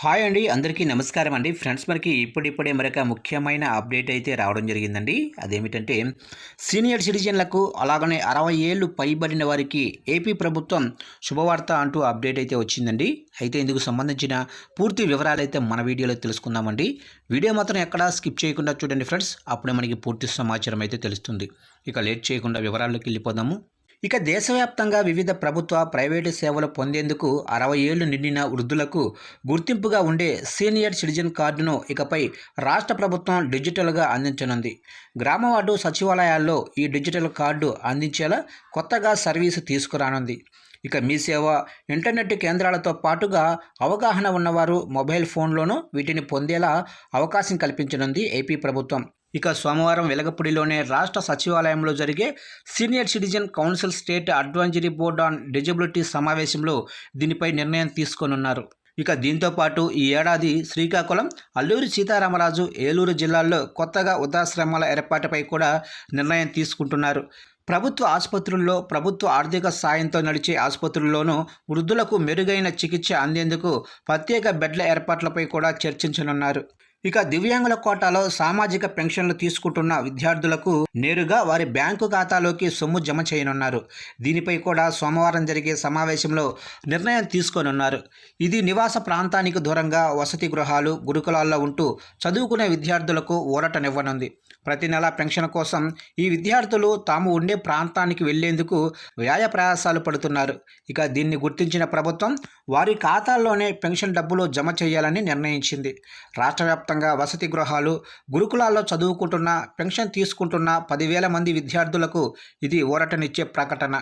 Hi అండి అందరికీ నమస్కారం అండి. ఫ్రెండ్స్ మనకి ఇప్పుడిప్పుడే మరొక ముఖ్యమైన అప్డేట్ అయితే రావడం జరిగిందండి. అదేమిటంటే సీనియర్ సిటిజన్లకు అలాగనే అరవై ఏళ్ళు పైబడిన వారికి ఏపీ ప్రభుత్వం శుభవార్త అంటూ అప్డేట్ అయితే వచ్చిందండి. అయితే ఇందుకు సంబంధించిన పూర్తి వివరాలు అయితే మన వీడియోలో తెలుసుకుందామండి. వీడియో మాత్రం ఎక్కడా స్కిప్ చేయకుండా చూడండి ఫ్రెండ్స్. అప్పుడే మనకి పూర్తి సమాచారం అయితే తెలుస్తుంది. ఇక లేట్ చేయకుండా వివరాల్లోకి వెళ్ళిపోదాము. ఇక దేశవ్యాప్తంగా వివిధ ప్రభుత్వ ప్రైవేటు సేవలు పొందేందుకు అరవై ఏళ్ళు నిండిన వృద్ధులకు గుర్తింపుగా ఉండే సీనియర్ సిటిజన్ కార్డును ఇకపై రాష్ట్ర ప్రభుత్వం డిజిటల్గా అందించనుంది. గ్రామ వార్డు సచివాలయాల్లో ఈ డిజిటల్ కార్డు అందించేలా కొత్తగా సర్వీసు తీసుకురానుంది. ఇక మీ సేవ ఇంటర్నెట్ కేంద్రాలతో పాటుగా అవగాహన ఉన్నవారు మొబైల్ ఫోన్లోనూ వీటిని పొందేలా అవకాశం కల్పించనుంది ఏపీ ప్రభుత్వం. ఇక సోమవారం వెలగపూడిలోనే రాష్ట్ర సచివాలయంలో జరిగే senior citizen council state advisory board on disability సమావేశంలో దీనిపై నిర్ణయం తీసుకోనున్నారు. ఇక దీంతో పాటు ఈ ఏడాది శ్రీకాకుళం అల్లూరి సీతారామరాజు ఏలూరు జిల్లాల్లో కొత్తగా వృద్ధాశ్రమాల ఏర్పాటుపై కూడా నిర్ణయం తీసుకుంటున్నారు. ప్రభుత్వ ఆసుపత్రుల్లో ప్రభుత్వ ఆర్థిక సాయంతో నడిచే ఆసుపత్రుల్లోనూ వృద్ధులకు మెరుగైన చికిత్స అందేందుకు ప్రత్యేక బెడ్ల ఏర్పాట్లపై కూడా చర్చించనున్నారు. ఇక దివ్యాంగుల కోటాలో సామాజిక పెన్షన్లు తీసుకుంటున్న విద్యార్థులకు నేరుగా వారి బ్యాంకు ఖాతాలోకి సొమ్ము జమ చేయనున్నారు. దీనిపై కూడా సోమవారం జరిగే సమావేశంలో నిర్ణయం తీసుకోనున్నారు. ఇది నివాస ప్రాంతానికి దూరంగా వసతి గృహాలు గురుకులాల్లో ఉంటూ చదువుకునే విద్యార్థులకు ఊరటనివ్వనుంది. ప్రతి నెల పెన్షన్ కోసం ఈ విద్యార్థులు తాము ఉండే ప్రాంతానికి వెళ్ళేందుకు వ్యాయ ప్రయాసాలు పడుతున్నారు. ఇక దీన్ని గుర్తించిన ప్రభుత్వం వారి ఖాతాల్లోనే పెన్షన్ డబ్బులు జమ చేయాలని నిర్ణయించింది. రాష్ట్ర వ్యాప్తంగా వసతి గృహాలు గురుకులాల్లో చదువుకుంటున్న పెన్షన్ తీసుకుంటున్న పదివేల మంది విద్యార్థులకు ఇది ఊరటనిచ్చే ప్రకటన.